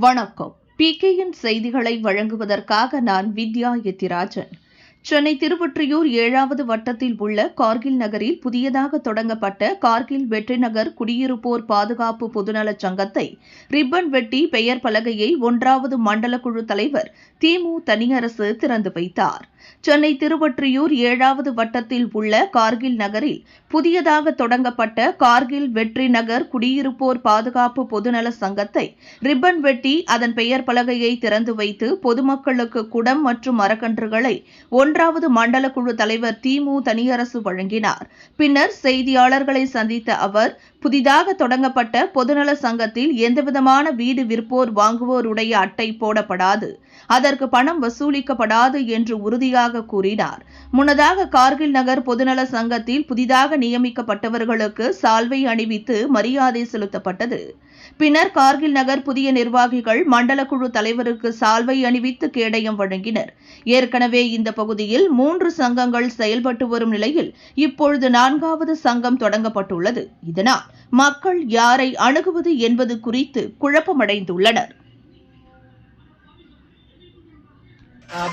வணக்கம். பிகேயின் செய்திகளை வழங்குவதற்காக நான் வித்யா எத்திராஜன். சென்னை திருவொற்றியூர் ஏழாவது வட்டத்தில் உள்ள கார்கில் நகரில் புதியதாக தொடங்கப்பட்ட கார்கில் வெற்றி நகர் குடியிருப்போர் பாதுகாப்பு பொதுநலச் சங்கத்தை ரிப்பன் வெட்டி பெயர் பலகையை ஒன்றாவது மண்டல குழு தலைவர் திமு தனியரசு திறந்து வைத்தார். சென்னை திருவொற்றியூர் ஏழாவது வட்டத்தில் உள்ள கார்கில் நகரில் புதியதாக தொடங்கப்பட்ட கார்கில் வெற்றி நகர் குடியிருப்போர் பாதுகாப்பு பொதுநல சங்கத்தை ரிப்பன் வெட்டி அதன் பெயர் பலகையை திறந்து வைத்து பொதுமக்களுக்கு குடம் மற்றும் மரக்கன்றுகளை ஒன்றாவது மண்டல குழு தலைவர் திமு தனியரசு வழங்கினார். பின்னர் செய்தியாளர்களை சந்தித்த அவர் புதிதாக தொடங்கப்பட்ட பொதுநல சங்கத்தில் எந்தவிதமான வீடு விற்போர் வாங்குவோருடைய அட்டை போடப்படாது. அதற்கு பணம் வசூலிக்கப்படாது என்று உறுதியாக கூறினார். முன்னதாக கார்கில் நகர் பொதுநல சங்கத்தில் புதிதாக நியமிக்கப்பட்டவர்களுக்கு சால்வை அணிவித்து மரியாதை செலுத்தப்பட்டது. பின்னர் கார்கில் நகர் புதிய நிர்வாகிகள் மண்டல குழு தலைவருக்கு சால்வை அணிவித்து கேடயம் வழங்கினர். ஏற்கனவே இந்த பகுதியில் மூன்று சங்கங்கள் செயல்பட்டு வரும் நிலையில் இப்பொழுது நான்காவது சங்கம் தொடங்கப்பட்டுள்ளது. இதனால் மக்கள் யாரை அணுகுவது என்பது குறித்து குழப்பமடைந்துள்ளனர்.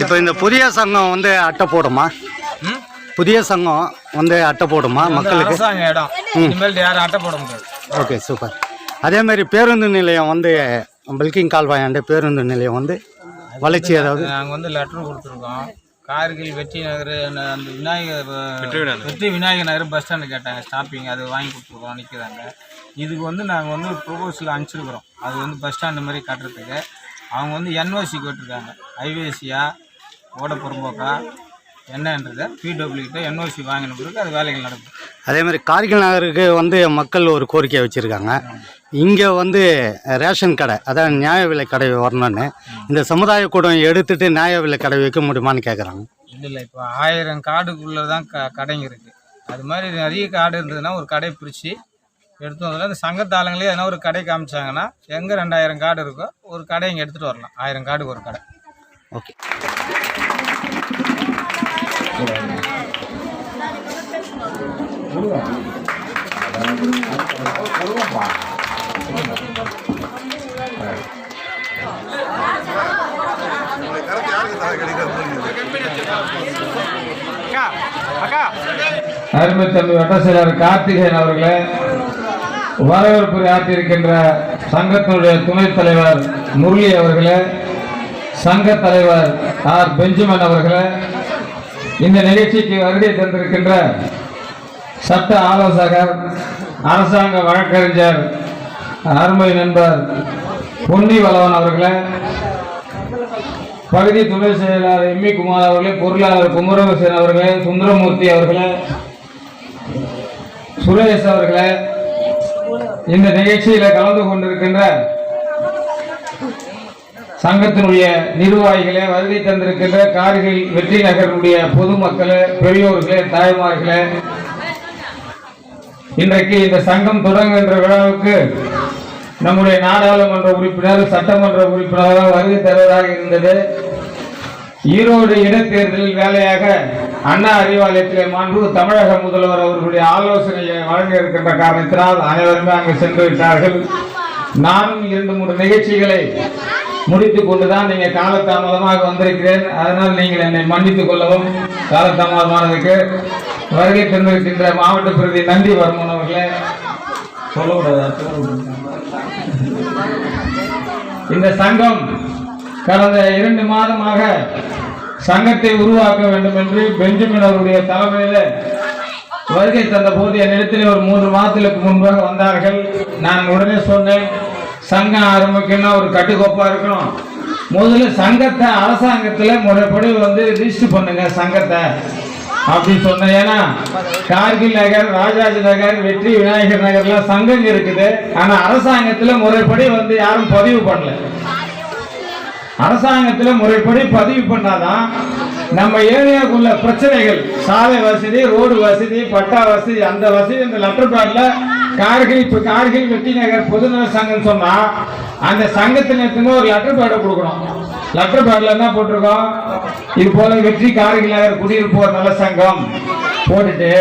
இப்போ இந்த புதிய சங்கம் வந்து அட்டை போடுமா? புதிய சங்கம் வந்து அட்டை போடுமா மக்களுக்கு? இடம். இனிமேல் யாரும் அட்டை போட முடியாது. Okay super. அதே மாதிரி பேருந்து நிலையம் வந்து பில்கிங் கால்வாயாண்டு பேருந்து நிலையம் வந்து வளர்ச்சி ஏதாவது? நாங்கள் வந்து லெட்டர் கொடுத்துருக்கோம். கார்கில் வெற்றி நகர் அந்த அந்த விநாயகர் வெற்றி விநாயகர். நகர் பஸ் ஸ்டாண்டு கேட்டாங்க. ஸ்டாப்பிங் அது வாங்கி கொடுத்துருக்கோம் நிற்கிறாங்க இதுக்கு வந்து நாங்கள் வந்து ப்ரொபோசல் அனுப்பிச்சிருக்கிறோம். அது வந்து பஸ் ஸ்டாண்டு மாதிரி கட்டுறதுக்கு. அவங்க வந்து என்ஓசி கேட்டிருக்காங்க. ஐவேசியா ஓட புறம்போக்கா என்னன்றது பிடபிள்யூகிட்ட என்ஓசி வாங்கின பிறகு அது வேலைகள் நடக்கும். அதே மாதிரி கார்கில் நகருக்கு வந்து மக்கள் ஒரு கோரிக்கை வச்சுருக்காங்க. இங்கே வந்து ரேஷன் கடை அதான் நியாய விலை கடை வரணும்னு. இந்த சமுதாய கூடம் எடுத்துட்டு நியாய விலை கடை வைக்க முடியுமான்னு கேட்குறாங்க இல்லை இல்லை இப்போ ஆயிரம் கார்டுக்குள்ளே தான் க கடைங்க இருக்குது அது மாதிரி நிறைய கார்டு இருந்ததுன்னா ஒரு கடை பிரித்து எடுத்து வந்தாலும் அந்த சங்கத்தாளுங்களே எதனா ஒரு கடை காமிச்சாங்கன்னா எங்கே ரெண்டாயிரம் கார்டு இருக்கோ ஒரு கடை இங்கே எடுத்துகிட்டு வரலாம். ஆயிரம் கார்டுக்கு ஒரு கடை. ஓகே. அருமை தம்பி வட்டசெயலர் கார்த்திகேயன் அவர்களே வரவேற்புரை ஆற்றியிருக்கின்ற சங்கத்தினுடைய துணைத் தலைவர் முரளி அவர்களே சங்க தலைவர் ஆர். பெஞ்சமின் அவர்களே இந்த நிகழ்ச்சிக்கு வருகை தந்திருக்கின்ற சட்ட ஆலோசகர் அரசாங்க வழக்கறிஞர் அருமை நண்பர் பொன்னி வளவன் அவர்களே பகுதி துணை செயலாளர் எம். குமார் அவர்களே பொருளாளர் குமரவசன் அவர்களே சுந்தரமூர்த்தி அவர்களே சுரேஷ் அவர்களே இந்த நிகழ்ச்சியில கலந்து கொண்டிருக்கின்ற சங்கத்தினுடைய நிர்வாகிகளே வருகை தந்திருக்கின்ற கார்கில் வெற்றி நகருடைய பொதுமக்களே பெரியோர்களே தாய்மார்களே இன்றைக்கு இந்த சங்கம் தொடங்குகின்ற விழாவுக்கு நம்முடைய நாடாளுமன்ற உறுப்பினர் சட்டமன்ற உறுப்பினராக வருகை தருவதாக இருந்தது. ஈரோடு இடைத்தேர்தலில் வேலையாக அண்ணா அறிவாலயத்திலே மாண்பு தமிழக முதல்வர் அவர்களுடைய ஆலோசனையை வழங்க இருக்கின்ற காரணத்தினால் அனைவருமே அங்கு சென்று விட்டார்கள். நானும் இரண்டு மூன்று நிகழ்ச்சிகளை முடித்துக் கொண்டுதான் நீங்க காலதாமதமாக வந்திருக்கிறேன். அதனால் நீங்கள் என்னை மன்னித்துக் கொள்ளவும் காலதாமதமானதுக்கு வருகை தந்திருக்கின்ற மாவட்ட பிரதி நந்தி வர்மன் அவர்களே. சொல்லக்கூடாது. இந்த சங்கம் கடந்த இரண்டு மாதமாக சங்கத்தை உருவாக்க வேண்டும் என்று பெஞ்சமின் அவருடைய தலைமையில வருகை தந்த போது என்னிடத்தில் ஒரு மூன்று மாதங்களுக்கு முன்பாக வந்தார்கள். நான் உடனே சொன்னேன் சங்கம் ஆரம்பிக்கணும் ஒரு கட்டுக்கோப்பா இருக்கணும். முதல்ல சங்கத்தை அரசாங்கத்தில் முறைப்படி வந்து ரிஜிஸ்டர் பண்ணுங்க சங்கத்தை. அப்படி சொன்னேன் ஏன்னா கார்கில் நகர் ராஜாஜி நகர் வெற்றி விநாயகர் நகர்லாம் சங்கம் இருக்குது. ஆனா அரசாங்கத்துல முறைப்படி வந்து யாரும் பதிவு பண்ணல. அரசாங்கத்துல முறைப்படி பதிவு பண்ணாதான் நம்ம ஏரியாவுக்குள்ள பிரச்சனைகள் சாலை வசதி ரோடு வசதி பட்டா வசதி அந்த வசதி இந்த லெட்டர் பேட்ல கார்கில் இப்ப கார்கில் வெற்றி நகர் பொதுநல சங்கம் சொன்னா அந்த சங்கத்தினத்துக்கு ஒரு லெட்டர் பேடை கொடுக்கணும். லெட்டர் பேட்ல என்ன போட்டிருக்கோம்? இது போல வெற்றி கார்கில் குடியிருப்போர் நல சங்கம். போட்டுட்டு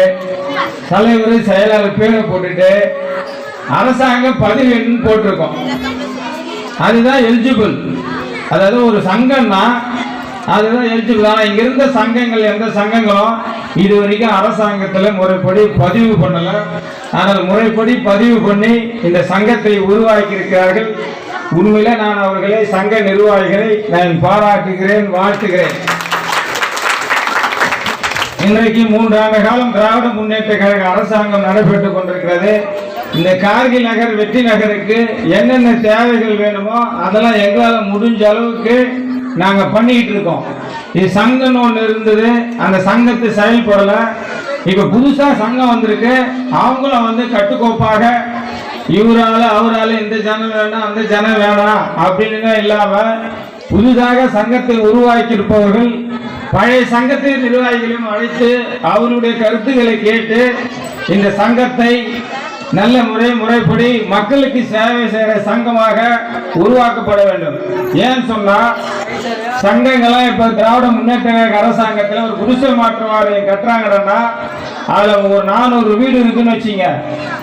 தலைவர் செயலாளர் பேரை போட்டுட்டு அரசாங்கம் பதிவு எண்ணுன்னு போட்டிருக்கோம். அதுதான் எலிஜிபிள் அதாவது ஒரு சங்கம்னா அதுதான் எலிஜிபிள் ஆனால் இங்க இருந்த சங்கங்கள் எந்த சங்கங்களும் இது வரைக்கும் அரசாங்கத்தில் முறைப்படி பதிவு பண்ணலை. ஆனால் முறைப்படி பதிவு பண்ணி இந்த சங்கத்தை உருவாக்கி இருக்கிறார்கள் உண்மையில நான் அவர்களை சங்க நிர்வாகிகளை நான் பாராட்டுகிறேன் வாழ்த்துகிறேன். இன்றைக்கு மூன்றாண்டு காலம் திராவிட முன்னேற்ற கழக அரசாங்கம் நடைபெற்றுக் கொண்டிருக்கிறது. இந்த கார்கில் நகர் வெற்றி நகருக்கு என்னென்ன தேவைகள் வேணுமோ அதெல்லாம் எங்களால் முடிஞ்ச அளவுக்கு நாங்கள் பண்ணிக்கிட்டு இருக்கோம். இது சங்கம் ஒன்று இருந்தது அந்த சங்கத்தை செயல்படலை. இப்போ புதுசாக சங்கம் வந்திருக்கு. அவங்களும் வந்து கட்டுக்கோப்பாக இவரால அவரால இந்த ஜனம் வேணாம் அந்த ஜனம் வேணாம் அப்படின்னு இல்லாம புதிதாக சங்கத்தை உருவாக்கி இருப்பவர்கள் பழைய சங்கத்தின் நிர்வாகிகளையும் அழைத்து அவருடைய கருத்துக்களை கேட்டு இந்த சங்கத்தை நல்ல முறை முறைப்படி மக்களுக்கு சேவை செய்கிற சங்கமாக உருவாக்கப்பட வேண்டும். ஏன்னு சொன்னா சங்கங்கள்லாம் இப்ப திராவிட முன்னேற்ற கழக அரசாங்கத்துல ஒரு குடிசை மாற்று வாரியம் கட்டுறாங்கன்னா அதுல ஒரு நானூறு வீடு இருக்குன்னு வச்சுங்க.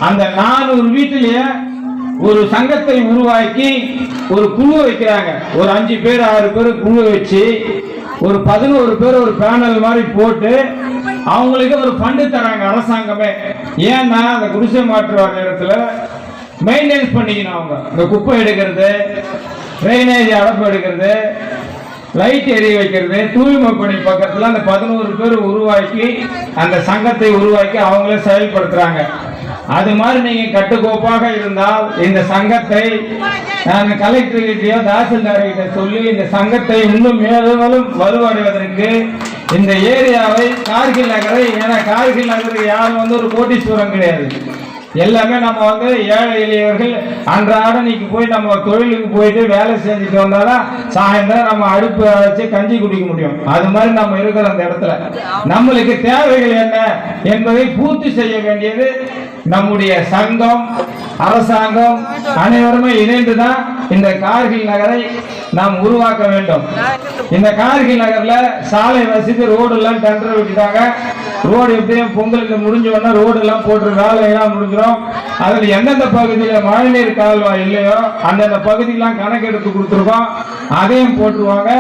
அந்த நானூறு வீட்டிலேயே ஒரு சங்கத்தை உருவாக்கி ஒரு குழு வைக்கிறாங்க. ஒரு அஞ்சு பேர் ஆறு பேர் குழு வச்சு ஒரு பதினோரு பேர் ஒரு பேனல் மாதிரி போட்டு அவங்களுக்கு ஒரு ஃபண்டு தராங்க அரசாங்கமே. ஏன்னா அந்த குடிசை மாற்று வர நேரத்தில் மெயின்டைன்ஸ் பண்ணிக்கணும் அவங்க. இந்த குப்பை எடுக்கிறது ட்ரைனேஜ் அடப்பு எடுக்கிறது லைட் எரிய வைக்கிறது தூய்மை பணி பக்கத்தில் அந்த பதினோரு பேர் உருவாக்கி அந்த சங்கத்தை உருவாக்கி அவங்களே செயல்படுத்துகிறாங்க அது மாதிரி நீங்கள் கட்டுக்கோப்பாக இருந்தால் இந்த சங்கத்தை நாங்கள் கலெக்டர் தாசில்தார்கிட்ட சொல்லி இந்த சங்கத்தை இன்னும் மேலும் வலுவடைவதற்கு இந்த ஏரியாவை கார்கில் நகரை ஏன்னா கார்கில் நகருக்கு யாரும் வந்து ஒரு கோட்டீஸ்வரம் கிடையாது. எல்லாமே நம்ம வந்து ஏழை எளியவர்கள் அன்றாட இன்னைக்கு போய் நம்ம தொழிலுக்கு போயிட்டு வேலை செஞ்சுட்டு வந்தாதான் சாயந்தரம் நம்ம அடுப்பு வச்சு கஞ்சி குடிக்க முடியும். அது மாதிரி நம்ம இருக்கிற அந்த இடத்துல. நம்மளுக்கு தேவைகள் என்ன என்பதை பூர்த்தி செய்ய வேண்டியது நம்முடைய சங்கம் அரசாங்கம் அனைவருமே இணைந்துதான் இந்த கார்கில் நகரை நாம் உருவாக்க வேண்டும். இந்த கார்கில் நகர்ல சாலை வசதி ரோடு எல்லாம் டெண்டர் விட்டுட்டாங்க. ரோடு எப்படியும் பொங்கலுக்கு முடிஞ்ச ரோடு எல்லாம் போட்டு வேலையெல்லாம் முடிஞ்சிடும். அதில் எந்தெந்த பகுதியில் மழைநீர் கால்வாய் இல்லையோ அந்தந்த பகுதியெல்லாம் கணக்கெடுத்து கொடுத்துருக்கோம். அதையும் போட்டுருவாங்க.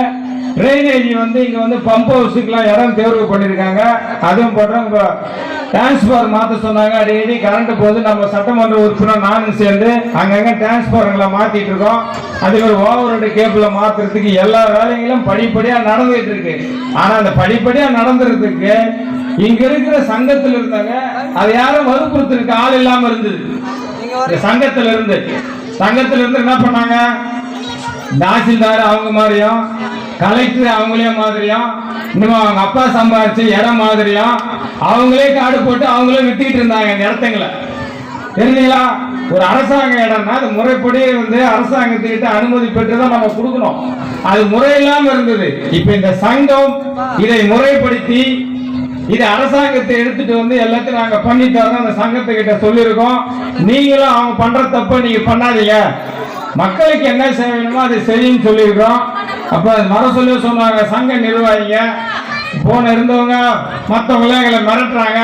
ட்ரைனேஜ் வந்து இங்கே வந்து பம்ப் ஹவுஸுக்குலாம் இடம் தேர்வு பண்ணியிருக்காங்க அதுவும் போடுறோம் இப்போ டிரான்ஸ்பார் மாற்ற சொன்னாங்க. அடிக்கடி கரண்ட் போது நம்ம சட்டமன்ற உறுப்பினர் நானும் சேர்ந்து அங்கங்கே டிரான்ஸ்பார்ங்களை மாற்றிட்டு இருக்கோம். அதே மாதிரி ஓவரோட கேபிளை மாற்றுறதுக்கு எல்லா வேலைகளும் படிப்படியாக நடந்துகிட்டு இருக்கு. ஆனால் அந்த படிப்படியாக நடந்துறதுக்கு இங்க இருக்கிற சங்கத்துல இருந்தாங்க அது யாரும் வலுப்படுத்திருக்கு ஆள் இல்லாம இருந்தது. சங்கத்துல இருந்து. சங்கத்துல இருந்து என்ன பண்ணாங்க? தாசில்தார் அவங்க மாதிரியும் கலெக்டர் அவங்களே மாதிரியும் இன்னும் அவங்க அப்பா சம்பாரிச்ச இடம் மாதிரியும் அவங்களே காடு போட்டு அவங்களே வித்துக்கிட்டு இருந்தாங்க இந்த இடத்துங்களை. தெரியுங்களா ஒரு அரசாங்க இடம்னா அது முறைப்படி வந்து அரசாங்கத்துக்கிட்ட அனுமதி பெற்று தான் நம்ம கொடுக்கணும். அது முறையில்லாம இருந்தது. இப்ப இந்த சங்கம் இதை முறைப்படுத்தி இது அரசாங்கத்தை எடுத்துட்டு வந்து எல்லாத்தையும் நாங்க பண்ணி தரோம் அந்த சங்கத்தை கிட்ட சொல்லியிருக்கோம். நீங்களும் அவங்க பண்ற தப்ப நீங்க பண்ணாதீங்க. மக்களுக்கு என்ன செய்யணுமோ அது சரின்னு சொல்லியிருக்கோம். அப்ப வர சொல்லி சொன்னாங்க சங்க நிர்வாகிங்க. போன இருந்தவங்க மற்றவங்களாம் எங்களை மிரட்டுறாங்க.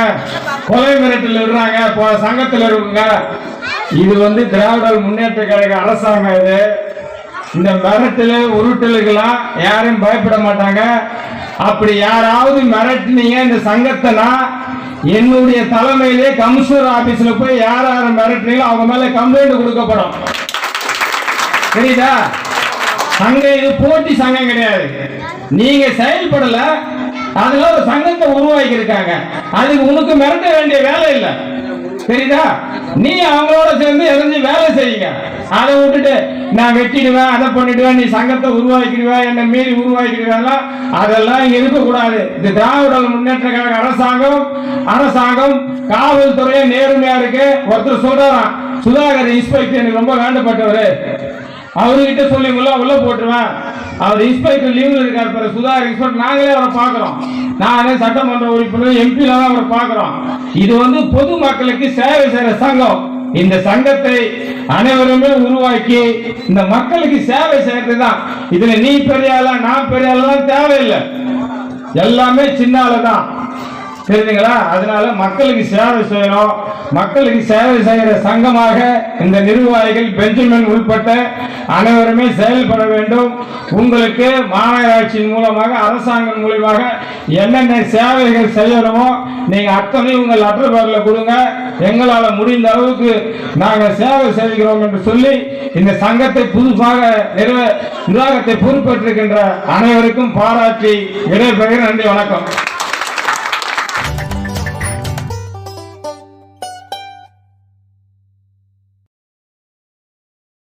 கொலை மிரட்டில் விடுறாங்க போ சங்கத்தில் இருக்குங்க இது வந்து திராவிட முன்னேற்ற கழக அரசாங்கம் இது. இந்த மிரட்டில் உருட்டலுக்கெல்லாம் யாரும் பயப்பட மாட்டாங்க. அப்படி யாராவது மிரட்டினீங்க இந்த சங்கத்தைனா என்னுடைய தலைமையிலே கமிஷனர் ஆபீஸ்ல போய் யார் யார் மிரட்டினீங்களோ அவங்க மேல கம்ப்ளைண்ட் கொடுக்கப்படும். புரியுதா? சங்கம் இது போட்டி சங்கம் கிடையாது. நீங்க செயல்படல அதுல ஒரு சங்கத்தை உருவாக்கி இருக்காங்க அதுக்கு உனக்கு மிரட்ட வேண்டிய வேலை இல்லை. சரிதா நீ அவங்களோட சேர்ந்து எதஞ்சு வேலை செய்யுங்க. அதை விட்டுட்டு நான் வெட்டிடுவேன் அதை பண்ணிடுவேன் நீ சங்கத்தை உருவாக்கிடுவேன் என்னை மீறி உருவாக்கிடுவேன் அதெல்லாம் இங்க இருக்கக்கூடாது. இந்த திராவிட முன்னேற்ற கழக அரசாங்கம் அரசாங்கம் காவல்துறையை நேர்மையா இருக்கு. ஒருத்தர் சொல்றாராம் சுதாகர் இன்ஸ்பெக்டர் எனக்கு ரொம்ப வேண்டப்பட்டவர். அவர்கிட்ட சொல்லி உள்ள உள்ள போட்டுருவேன். அவர் இன்ஸ்பெக்டர் லீவ்ல இருக்காரு சுதாகர் இன்ஸ்பெக்டர் நாங்களே அவரை பார்க்குறோம். நானே சட்டமன்ற உறுப்பினர் எம்பில தான் அவரை பார்க்கிறோம். இது வந்து பொது மக்களுக்கு சேவை செய்யற சங்கம். இந்த சங்கத்தை அனைவருமே உருவாக்கி இந்த மக்களுக்கு சேவை செய்யறது தான். இதுல நீ பெரிய ஆளா நான் பெரிய தேவையில்லை. எல்லாமே சின்னால தான். சரிங்களா அதனால மக்களுக்கு சேவை செய்யணும். மக்களுக்கு சேவை செய்கிற சங்கமாக இந்த நிர்வாகிகள் பெஞ்சமின் உள்பட்ட அனைவருமே செயல்பட வேண்டும். உங்களுக்கு மாநகராட்சியின் மூலமாக அரசாங்கம் மூலமாக என்னென்ன சேவைகள் செய்யணுமோ நீங்க அத்தனை உங்கள் லெட்டர் பேரில் கொடுங்க. எங்களால் முடிந்த அளவுக்கு நாங்கள் சேவை செய்கிறோம் என்று சொல்லி இந்த சங்கத்தை புதுசாக நிர்வ- நிர்வாகத்தை பொறுப்பேற்றிருக்கின்ற அனைவருக்கும் பாராட்டி விடைபெறுகிறேன். நன்றி வணக்கம்.